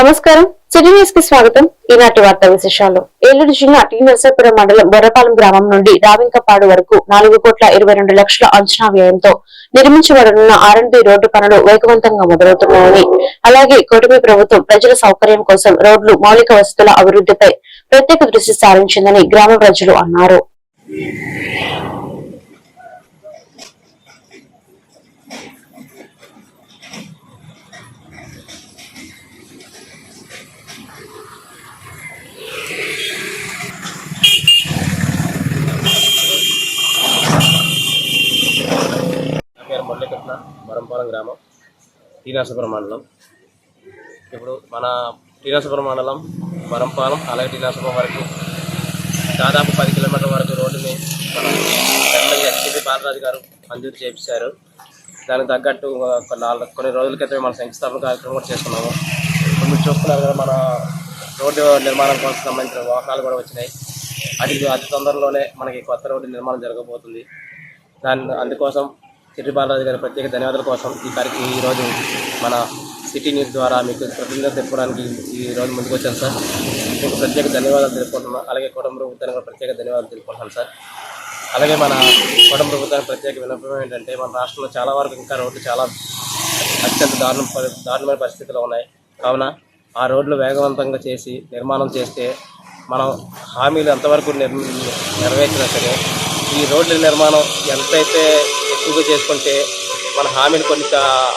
నమస్కారం. సిటీ న్యూస్కి స్వాగతం. ఈనాటి వార్తా విశేషాలు. ఏలూరు జిల్లా టీ నరసాపురం మండలం బొర్రపాలెం గ్రామం నుండి రావింకపాడు వరకు నాలుగు కోట్ల ఇరవై రెండు లక్షల అంచనా వ్యయంతో నిర్మించబడనున్న ఆర్ఎండ్బి రోడ్డు పనులు వేగవంతంగా మొదలవుతున్నాయని అలాగే కూటమి ప్రభుత్వం ప్రజల సౌకర్యం కోసం రోడ్లు మౌలిక వసతుల అభివృద్ధిపై ప్రత్యేక దృష్టి సారించిందని గ్రామ ప్రజలు అన్నారు నా పేరు మురళీకృష్ణ మరంపాలెం గ్రామం టీనాసపురం మండలం ఇప్పుడు మన టీనాసపురం మండలం వరంపాలెం అలాగే టీనాసపురం వరకు దాదాపు పది కిలోమీటర్ల వరకు రోడ్డుని మన ఎస్పీ బాలరాజు గారు మంజూరు చేపించారు దానికి తగ్గట్టు కొన్ని నాలుగు కొన్ని రోజుల క్రితమే మన శంకుస్థాపన కార్యక్రమం కూడా చేసుకున్నాము. ఇప్పుడు మీరు చూస్తున్నారు కదా మన రోడ్డు నిర్మాణం కోసం సంబంధించిన వాహనాలు కూడా వచ్చినాయి. అది అతి తొందరలోనే మనకి కొత్త రోడ్డు నిర్మాణం జరగబోతుంది. దాని అందుకోసం చిట్టి బాలరాజు గారి ప్రత్యేక ధన్యవాదాల కోసం ఈ కార్యక్రమం ఈరోజు మన సిటీ న్యూస్ ద్వారా మీకు కృతజ్ఞత తెలుపుకోవడానికి ఈ రోజు ముందుకు వచ్చాను సార్. మీకు ప్రత్యేక ధన్యవాదాలు తెలుపుకుంటున్నాను. అలాగే కుటుంబ ప్రభుత్వానికి కూడా ప్రత్యేక ధన్యవాదాలు తెలుపుకుంటున్నాను సార్. అలాగే మన కుటుంబ ప్రభుత్వానికి ప్రత్యేక విన్నపం ఏంటంటే మన రాష్ట్రంలో చాలా వరకు ఇంకా రోడ్లు చాలా అత్యంత దారుణ పరి- దారుణమైన పరిస్థితులు ఉన్నాయి. కావున ఆ రోడ్లు వేగవంతంగా చేసి నిర్మాణం చేస్తే మనం హామీలు ఎంతవరకు నిర్ నెరవేర్చినా సరే ఈ రోడ్ల నిర్మాణం ఎంతైతే ఎక్కువగా చేసుకుంటే మన హామీలు కొన్ని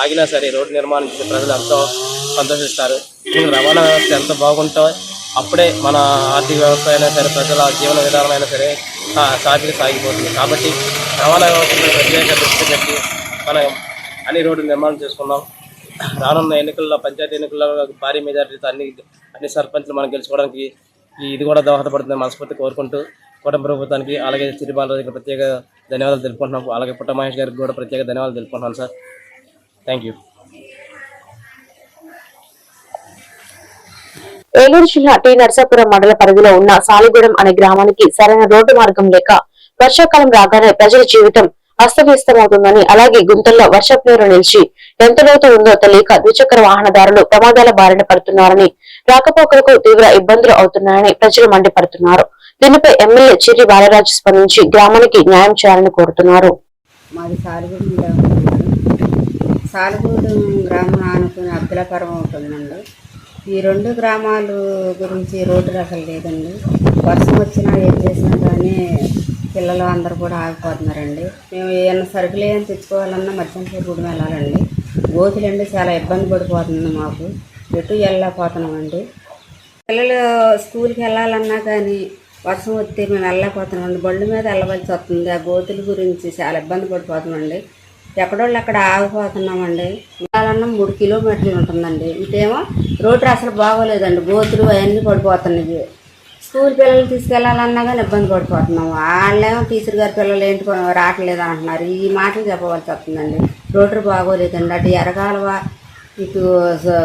ఆగినా సరే రోడ్డు నిర్మాణం చేసే ప్రజలు ఎంతో సంతోషిస్తారు. రవాణా వ్యవస్థ ఎంత బాగుంటో అప్పుడే మన ఆర్థిక వ్యవస్థ అయినా సరే ప్రజల జీవన విధానం అయినా సరే సా- సాగిపోతుంది. కాబట్టి రవాణా వ్యవస్థపై ప్రత్యేక దృష్టి పెట్టి మనం అన్ని రోడ్లు నిర్మాణం చేసుకున్నాం రానున్న ఎన్నికల్లో పంచాయతీ ఎన్నికల్లో భారీ మెజారిటీతో అన్ని అన్ని సర్పంచ్లు మనం గెలుచుకోవడానికి ఇది కూడా దోహదపడుతుంది మనస్ఫూర్తి కోరుకుంటూ కుటుంబ ప్రభుత్వానికి అలాగే చిరిబాలరాజు ప్రత్యేక ధన్యవాదాలు తెలుపుకుంటున్నాం. అలాగే పుట్ట మహేష్ గారికి కూడా ప్రత్యేక ధన్యవాదాలు తెలుపుకుంటున్నాను సార్. థ్యాంక్ యూ ఏలూరు జిల్లా టి నర్సాపురం మండల పరిధిలో ఉన్న సాలిగూడెం అనే గ్రామానికి సరైన రోడ్డు మార్గం లేక వర్షాకాలం రాగానే ప్రజల జీవితం అస్తవ్యస్తమవుతుందని అలాగే గుంతల్లో వర్షపు నీరు నిలిచి ఎంత లోతు ఉందో తెలియక ద్విచక్ర వాహనదారులు ప్రమాదాల బారిన పడుతున్నారని రాకపోకలకు తీవ్ర ఇబ్బందులు అవుతున్నాయని ప్రజలు మండిపడుతున్నారు. దీనిపై ఎమ్మెల్యే చిర్రి బాలరాజు స్పందించి గ్రామానికి న్యాయం చేయాలని కోరుతున్నారు. మాది సాలిగూడెం గ్రామం గ్రామం ఈ రెండు గ్రామాలు గురించి రోడ్డు అసలు లేదండి. వర్షం వచ్చినా ఏం చేసినా కానీ పిల్లలు అందరూ కూడా ఆగిపోతున్నారండి. మేము ఏమైనా సరుకులు ఏమైనా తెచ్చుకోవాలన్నా మధ్యాహ్నం వెళ్ళాలండి. గోతులండి చాలా ఇబ్బంది పడిపోతుంది మాకు. ఎటు వెళ్ళలేకపోతున్నామండి. పిల్లలు స్కూల్కి వెళ్ళాలన్నా కానీ వర్షం వస్తే మేము వెళ్ళకపోతున్నామండి బళ్ళు మీద వెళ్ళవలసి వస్తుంది. ఆ గోతుల గురించి చాలా ఇబ్బంది పడిపోతున్నామండి. ఎక్కడోళ్ళు అక్కడ ఆగిపోతున్నామండి. వెళ్ళాలన్నా మూడు కిలోమీటర్లు ఉంటుందండి. ఇటేమో రోడ్డు అసలు బాగోలేదండి. గోతులు అవన్నీ పడిపోతున్నాయి. స్కూల్ పిల్లలు తీసుకెళ్ళాలన్నా కానీ ఇబ్బంది పడిపోతున్నాము వాళ్ళేమో టీచర్ గారి పిల్లలు ఏంటి రావట్లేదు అంటున్నారు. ఈ మాటలు చెప్పవలసి వస్తుందండి. రోడ్డు బాగోలేదండి. అటు ఎరగాలవ ఇటు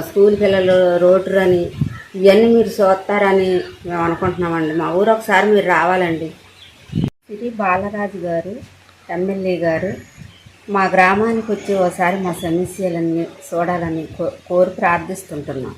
స్కూల్ పిల్లలు రోడ్డు అని ఇవన్నీ మీరు చూస్తారని మేము అనుకుంటున్నామండి. మా ఊరు ఒకసారి మీరు రావాలండి. ఇది బాలరాజు గారు ఎమ్మెల్యే గారు మా గ్రామానికి వచ్చి ఒకసారి మా సమస్యలన్నీ చూడాలని కో- కోరి ప్రార్థిస్తుంటున్నాం.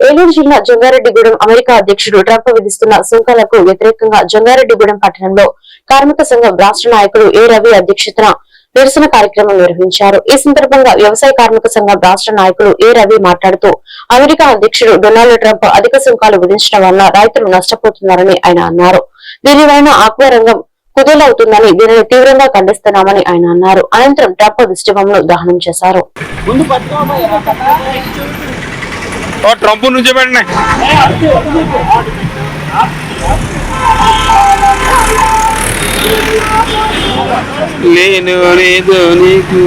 ఏలూరు జిల్లా జంగారెడ్డిగూడెం అమెరికా అధ్యక్షుడు ట్రంప్ విధిస్తున్న సుంకాలకు వ్యతిరేకంగా జంగారెడ్డిగూడెం పట్టణంలో కార్మిక సంఘం రాష్ట్ర నాయకుడు ఏ రవి అధ్యక్షతన నిరసన కార్యక్రమం నిర్వహించారు. ఈ సందర్భంగా వ్యవసాయ కార్మిక సంఘం రాష్ట్ర నాయకులు ఏ రవి మాట్లాడుతూ అమెరికా అధ్యక్షుడు డొనాల్డ్ ట్రంప్ అధిక సుంకాలు విధించడం వల్ల రైతులు నష్టపోతున్నారని ఆయన అన్నారు. దీని వలన ఆక్వా రంగం కుదేలవుతుందని దీనిని తీవ్రంగా ఖండిస్తున్నామని ఆయన అన్నారు. అనంతరం ట్రంప్ దిష్టిబొమ్మను దహనం చేశారు. ఓ ట్రంప్ నుంచి పెట్టినాయి లేను లేదు నీకు.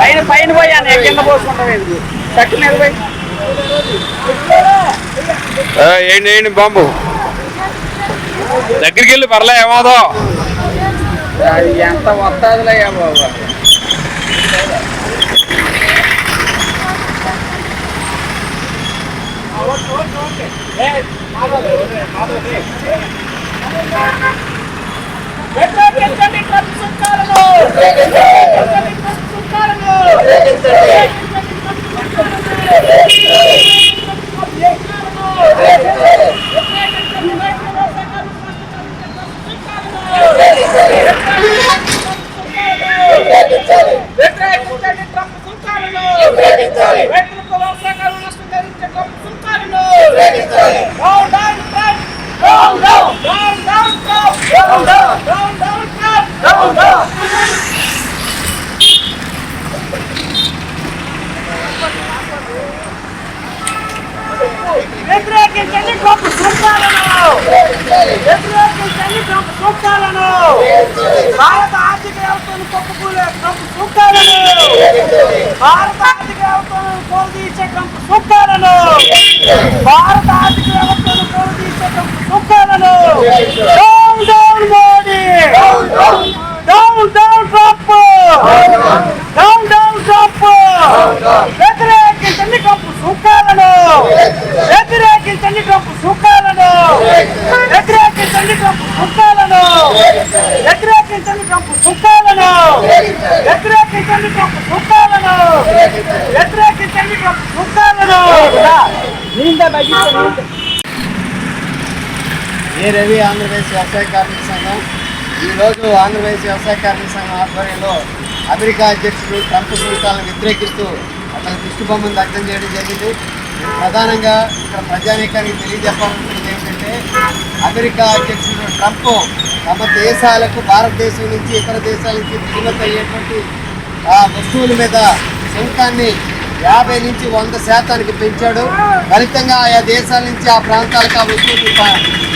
పైన పైన పోయి కింద ఏంటి ఏంటి బాంబు? దగ్గరికి వెళ్ళి పర్లే ఎంత వస్తుందిలే బాబు వ్యతిరేకించండి ట్రంప్ సుల్తానులు రైతులకు వ్యవసాయకాలు నష్టం కలిగించే Trump సుల్తానులు down down Trump down down down down Trump down down down down Trump down down వ్యతిరేకించండి Trump సుల్తానులు వ్యతిరేకించండి ట్రంప్ సుల్తానులు భారత ఆర్థిక వ్యవస్థను తప్పుకూలే ట్రంప్ సుల్తానులు భారత ఆర్థిక వ్యవస్థను కోల్దీసే ట్రంప్ సుల్తానులు భారత ఆర్థిక వ్యవస్థను కోల్దీసే Trump సుల్తానులు down down Modi down down Trump down down Trump వ్యతిరేకించండి Trump సుఖాలను వ్యతిరేకించండి ట్రంప్ సుఖాలను వ్యతిరేకించండి ట్రంప్ సుఖాలను వ్యతిరేకించండి ట్రంప్ సుఖాలను వ్యతిరేకించండి ట్రంప్ సుఖాలను వ్యతిరేకించండి ట్రంప్ సుఖాలను ఏ రవి ఆంధ్రప్రదేశ్ వ్యవసాయ కార్మిక సంఘం? ఈరోజు ఆంధ్రప్రదేశ్ వ్యవసాయ కార్మిక సంఘం ఆధ్వర్యంలో అమెరికా అధ్యక్షుడు ట్రంప్ సుల్తాలను వ్యతిరేకిస్తూ అతని దృష్టి బొమ్మను దగ్ధం చేయడం జరిగింది. ప్రధానంగా ఇక్కడ ప్రజానీకానికి తెలియజెప్పాలనుకున్నది ఏంటంటే అమెరికా అధ్యక్షుడు ట్రంప్ తమ దేశాలకు భారతదేశం నుంచి ఇతర దేశాల నుంచి దిగుమతి అయ్యేటువంటి ఆ వస్తువుల మీద సుంకాన్ని యాభై నుంచి వంద శాతానికి పెంచాడు. ఫలితంగా ఆయా దేశాల నుంచి ఆ ప్రాంతాలకు ఆ వస్తువులు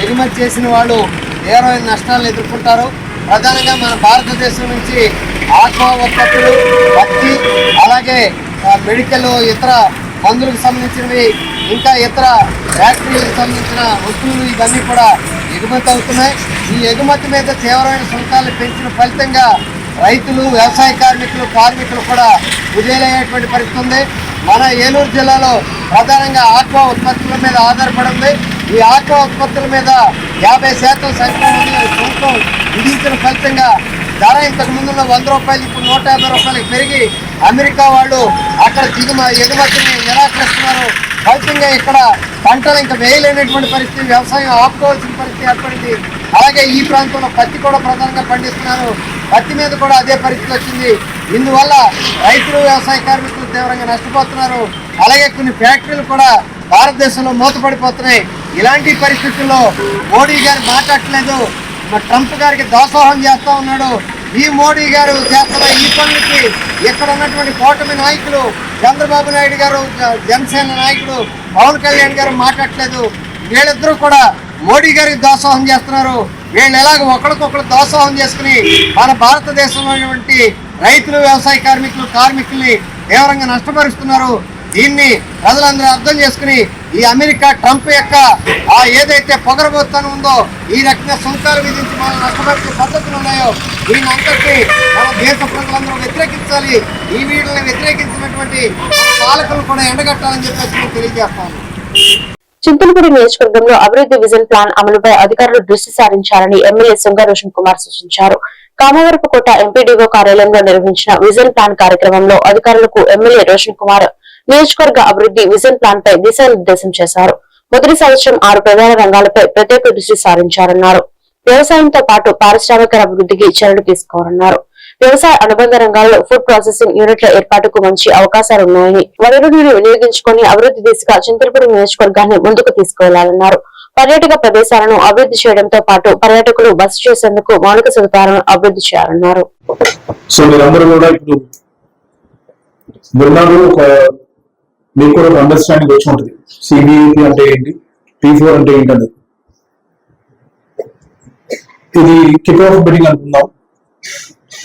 ఎగుమతి చేసిన వాళ్ళు తీవ్రమైన నష్టాలను ఎదుర్కొంటారు. ప్రధానంగా మన భారతదేశం నుంచి ఆక్వా ఉత్పత్తులు పత్తి అలాగే మెడికల్ ఇతర మందులకు సంబంధించినవి ఇంకా ఇతర ఫ్యాక్టరీలకు సంబంధించిన వస్తువులు ఇవన్నీ కూడా ఎగుమతి అవుతున్నాయి. ఈ ఎగుమతి మీద తీవ్రమైన సుంకాలను పెంచిన ఫలితంగా రైతులు వ్యవసాయ కార్మికులు కార్మికులు కూడా విజయలయ్యేటువంటి పరిస్థితి ఉంది. మన ఏలూరు జిల్లాలో ప్రధానంగా ఆక్వా ఉత్పత్తుల మీద ఆధారపడి ఉంది. ఈ ఆక్వా ఉత్పత్తుల మీద యాభై శాతం సంఖ్య సుంకం విధించిన ఫలితంగా ధర ఇంతకు ముందున్న వంద రూపాయలు ఇప్పుడు నూట యాభై రూపాయలకు పెరిగి అమెరికా వాళ్ళు అక్కడ దిగుమ ఎగుమతిని నిరాకరిస్తున్నారు. ఫలితంగా ఇక్కడ పంటలు ఇంకా వేయలేనటువంటి పరిస్థితి వ్యవసాయం ఆపుకోవాల్సిన పరిస్థితి ఏర్పడింది. అలాగే ఈ ప్రాంతంలో పత్తి కూడా ప్రధానంగా పండిస్తున్నారు. పత్తి మీద కూడా అదే పరిస్థితి వచ్చింది. ఇందువల్ల రైతులు వ్యవసాయ కార్మికులు తీవ్రంగా నష్టపోతున్నారు. అలాగే కొన్ని ఫ్యాక్టరీలు కూడా భారతదేశంలో మూతపడిపోతున్నాయి. ఇలాంటి పరిస్థితుల్లో మోడీ గారు మాట్లాడట్లేదు. ట్రంప్ గారికి దోసోహం చేస్తూ ఉన్నాడు. ఈ మోడీ గారు చేస్తున్న ఈ పనులకి ఇక్కడ ఉన్నటువంటి కూటమి నాయకులు చంద్రబాబు నాయుడు గారు జనసేన నాయకుడు పవన్ కళ్యాణ్ గారు మాట్లాడట్లేదు. వీళ్ళిద్దరూ కూడా మోడీ గారికి దోసోహం చేస్తున్నారు. వీళ్ళు ఎలాగ ఒకరికొకరు దోసోహం చేసుకుని మన భారతదేశంలో ఉన్నటువంటి రైతులు వ్యవసాయ కార్మికులు కార్మికుల్ని తీవ్రంగా నష్టపరుస్తున్నారు. దీన్ని ప్రజలందరూ అర్థం చేసుకుని ఈ అమెరికా ట్రంప్ యొక్క ఆ ఏదైతే పొగరబోత్తనం ఉందో ఈ రకంగా సుంకాలు విధించి మన నష్టపరిచే పద్ధతులు ఉన్నాయో దీని అంతటి మన దేశ ప్రజలందరూ వ్యతిరేకించాలి. ఈ వీళ్ళని వ్యతిరేకించినటువంటి పాలకులు కూడా ఎండగట్టాలని చెప్పేసి నేను తెలియజేస్తాను. చింతలపూడి నియోజకవర్గంలో అభివృద్ధి విజన్ ప్లాన్ అమలుపై అధికారులు దృష్టి సారించాలని ఎమ్మెల్యే సుంగ రోషన్ కుమార్ సూచించారు. కామవరపుకోట ఎంపీడీఓ కార్యాలయంలో నిర్వహించిన విజన్ ప్లాన్ కార్యక్రమంలో అధికారులకు ఎమ్మెల్యే రోషన్ కుమార్ నియోజకవర్గ అభివృద్ధి విజన్ ప్లాన్ పై దిశానిర్దేశం చేశారు. మొదటి సంవత్సరం ఆరు ప్రధాన రంగాలపై ప్రత్యేక దృష్టి సారించారన్నారు. వ్యవసాయంతో పాటు పారిశ్రామిక అభివృద్ధికి చర్యలు తీసుకోవాలన్నారు. వ్యవసాయ అనుబంధ రంగాల్లో ఫుడ్ ప్రాసెసింగ్ యూనిట్ల ఏర్పాటుకు మంచి అవకాశాలున్నాయని వనరులను వినియోగించుకొని అభివృద్ధి దిశగా చింతలపూడి నియోజకవర్గాన్ని ముందుకు తీసుకువెళ్ళాలన్నారు. పర్యాటక ప్రదేశాలను అభివృద్ధి చేయడంతో పాటు పర్యాటకులు బస చేసేందుకు మౌలిక సదుపాయాలను అభివృద్ధి చేయాలన్నారు. సో మీరందరూ కూడా ఇప్పుడు విన్నారు మీకు కూడా ఒక అండర్స్టాండింగ్ వచ్చి ఉంటుంది. అంటే ఏంటి? పీ ఫోర్ అంటే ఇది కిక్ ఆఫ్ బిడ్డింగ్ అనుకుందాం.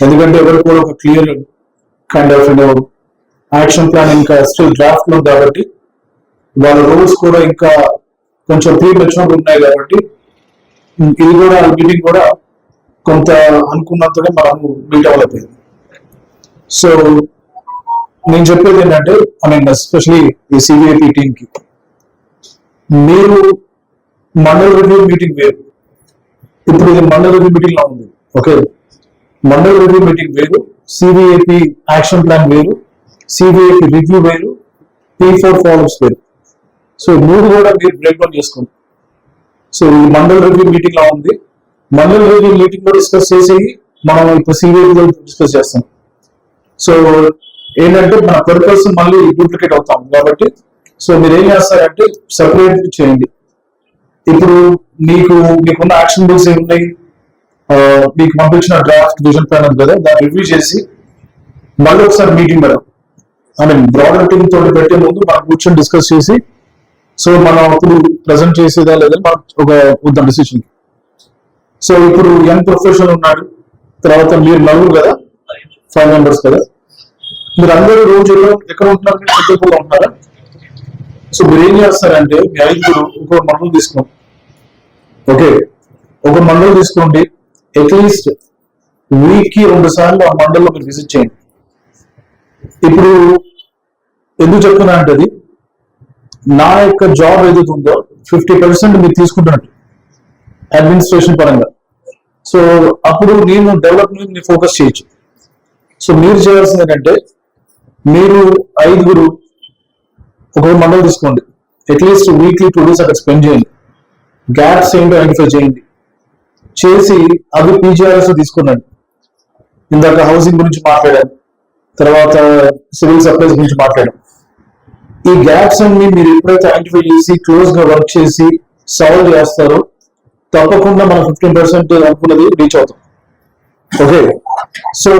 ఎందుకంటే ఎవరు కూడా ఒక clear kind of action plan ఇంకా స్టిల్ డ్రాఫ్ట్లో ఉంది కాబట్టి వాళ్ళ రూల్స్ కూడా ఇంకా కొంచెం ప్రీ మెచ్యూర్ ఉన్నాయి కాబట్టి ఇది కూడా మీటింగ్ కూడా కొంత అనుకున్నంతగా మనము మీట్ అవ్వలేదు. సో నేను చెప్పేది ఏంటంటే ఐ మీన్ ఎస్పెషలీ ఈ సిబిఐపి టీమ్కి మీరు మండల రివ్యూ మీటింగ్ వేరు. ఇప్పుడు ఇది మండల రివ్యూ మీటింగ్లో ఉంది ఓకే మండల రివ్యూ మీటింగ్ వేరు సిబిఐపి యాక్షన్ ప్లాన్ వేరు సిబిఐపి రివ్యూ వేరు పీ ఫోర్ ఫాలోస్ వేరు. సో మూడు కూడా మీరు బ్రేక్ డౌన్ చేసుకోండి. సో ఈ మండల్ రివ్యూ మీటింగ్ లా ఉంది. మండల్ రివ్యూ మీటింగ్లో డిస్కస్ చేసి మనం ఇప్పుడు సీరియల్ డిస్కస్ చేస్తాం. సో ఏంటంటే మన పర్పస్ మళ్ళీ డూప్లికేట్ అవుతాం కాబట్టి సో మీరు ఏం చేస్తారంటే సెపరేట్ చేయండి. ఇప్పుడు మీకు మీకున్న యాక్షన్ బుక్స్ ఏమున్నాయి? మీకు పంపించిన డ్రాఫ్ట్ విజన్ ప్లాన్ ఉంది కదా దాన్ని రివ్యూ చేసి మళ్ళీ ఒకసారి మీటింగ్ పెడదాం ఐ మీన్ బ్రాడర్ టీమ్ తోటి పెట్టే ముందు మనం కూర్చొని డిస్కస్ చేసి సో మనం అప్పుడు ప్రజెంట్ చేసేదా లేదా మనం ఒక వద్దాం డిసిషన్ సో ఇప్పుడు యంగ్ ప్రొఫెషనల్ ఉన్నాడు తర్వాత మీరు నలుగురు కదా ఫైవ్ మెంబర్స్ కదా. మీరు అందరూ రోజు ఎక్కడ- ఉంటున్నారు? మీరు ఉంటున్నారా? సో మీరు ఏం చేస్తారంటే మీ ఐదుగురు ఒక మండలం తీసుకోండి. ఓకే ఒక మండలం తీసుకోండి. అట్లీస్ట్ వీక్కి రెండు సార్లు ఆ మండలంలో మీరు విజిట్ చేయండి. ఇప్పుడు ఎందుకు చెప్తున్నా అంటే అది నా యొక్క జాబ్ ఏదైతే ఉందో ఫిఫ్టీ పర్సెంట్ మీరు తీసుకుంటున్నట్టు అడ్మినిస్ట్రేషన్ పరంగా. సో అప్పుడు నేను డెవలప్మెంట్ని ఫోకస్ చేయొచ్చు. సో మీరు చేయాల్సింది ఏంటంటే మీరు ఐదుగురు ఒక మండలం తీసుకోండి. At least weekly two days అక్కడ స్పెండ్ చేయండి. గ్యాప్స్ ఏంటో ఐడెంటిఫై చేయండి. చేసి అవి పీజీఆర్ఎస్ తీసుకున్నాడు. ఇందాక హౌసింగ్ గురించి మాట్లాడాను తర్వాత సివిల్ సప్లైస్ గురించి మాట్లాడాం. ఈ గ్యాప్స్ అన్ని మీరు ఎప్పుడైతే ఐడెంటిఫై చేసి క్లోజ్గా వర్క్ చేసి సాల్వ్ చేస్తారో తప్పకుండా మనం ఫిఫ్టీన్ పర్సెంట్ అనుకున్నది రీచ్ అవుతాం ఓకే సో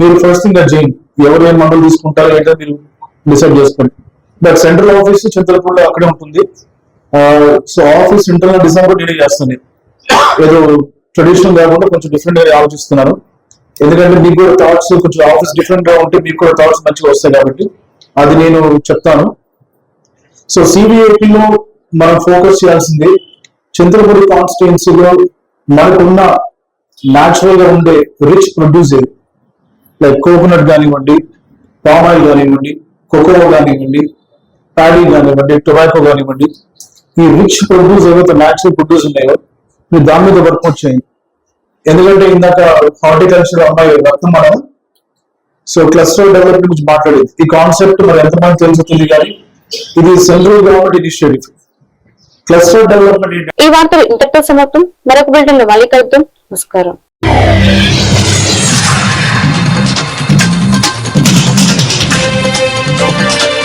మీరు ఫస్ట్ థింగ్ అది చేయండి ఎవరు ఏం మండలు తీసుకుంటారో ఏంటో మీరు డిసైడ్ చేసుకోండి. బట్ సెంట్రల్ ఆఫీస్ చింతలపూడిలో అక్కడే ఉంటుంది. సో ఆఫీస్ ఇంటర్నల్ డిసైన్ కూడా నేనే చేస్తాను. నేను. ఏదో ట్రెడిషనల్ కాకుండా కొంచెం డిఫరెంట్గా ఆలోచిస్తున్నాను. ఎందుకంటే మీకు కూడా థాట్స్ కొంచెం ఆఫీస్ డిఫరెంట్గా ఉంటే మీకు కూడా థాట్స్ మంచిగా వస్తాయి కాబట్టి అది నేను చెప్తాను. సో సిబిఐపిలో మనం ఫోకస్ చేయాల్సింది చంద్రపూడి కాన్స్టిట్యున్సీలో మనకున్న న్యాచురల్గా ఉండే రిచ్ ప్రొడ్యూస్ లైక్ కోకోనట్ కానివ్వండి పామ్ ఆయిల్ కానివ్వండి కోకో కానివ్వండి ప్యాడీ కానివ్వండి టొబాకో కానివ్వండి ఈ రిచ్ ప్రొడ్యూస్ ఏవైతే న్యాచురల్ ప్రొడ్యూస్ ఉన్నాయో మీరు దాని మీద వర్కౌట్ చేయండి. ఎందుకంటే ఇందాక హార్టికల్చర్ అమ్మాయి రక్తం మనం సో క్లస్టర్ డెవలప్మెంట్ గురించి మాట్లాడేది. ఈ కాన్సెప్ట్ మరి ఎంతమంది తెలుసుతుంది కానీ ఇది central government initiative cluster development ఈ వార్తలు ఇంతటితో సమాప్తం. మరొక బిల్డింగ్లో మళ్ళీ కలుద్దాం. నమస్కారం. Thank